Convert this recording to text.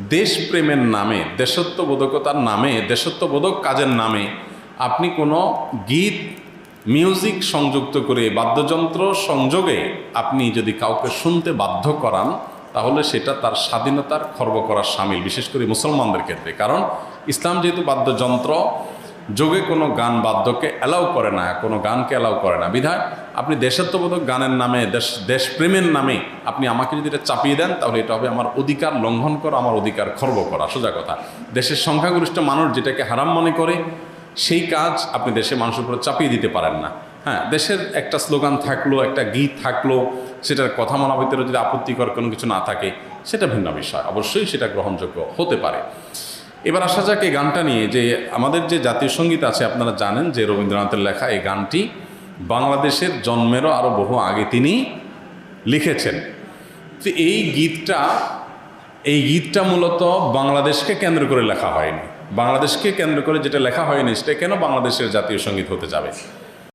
দেশপ্রেমের নামে, দেশত্ববোধকতার নামে, দেশত্ববোধক কাজের নামে আপনি কোনো গীত, মিউজিক সংযুক্ত করে বাদ্যযন্ত্র সংযোগে আপনি যদি কাউকে শুনতে বাধ্য করান, তাহলে সেটা তার স্বাধীনতার খর্ব করার সামিল, বিশেষ করে মুসলমানদের ক্ষেত্রে। কারণ ইসলাম যেহেতু বাদ্যযন্ত্র যোগে কোনো গান বাদ্যকে অ্যালাউ করে না, কোনো গানকে অ্যালাউ করে না। বিধায় আপনি দেশাত্মবোধক গানের নামে, দেশ, দেশপ্রেমের নামে আপনি আমাকে যদি এটা চাপিয়ে দেন, তাহলে এটা হবে আমার অধিকার লঙ্ঘন করা, আমার অধিকার খর্ব করা। সোজা কথা। দেশের সংখ্যাগরিষ্ঠ মানুষ যেটাকে হারাম মনে করে, সেই কাজ আপনি দেশের মানুষের উপরে চাপিয়ে দিতে পারেন না। হ্যাঁ দেশের একটা স্লোগান থাকল, একটা গীত থাকল, সেটার কথা মানা ভিতরে যদি আপত্তিকর কোনো কিছু না থাকে, সেটা ভিন্ন বিষয়। অবশ্যই সেটা গ্রহণযোগ্য হতে পারে। এবার আসা যাক এই গানটা নিয়ে যে আমাদের যে জাতীয় সংগীত আছে, আপনারা জানেন যে রবীন্দ্রনাথের লেখা এই গানটি বাংলাদেশের জন্মেরও আরও বহু আগে তিনি লিখেছেন। তো এই গীতটা এই গীতটা মূলত বাংলাদেশকে কেন্দ্র করে লেখা হয়নি। বাংলাদেশকে কেন্দ্র করে যেটা লেখা হয়নি, সেটা কেন বাংলাদেশের জাতীয় সংগীত হতে যাবে?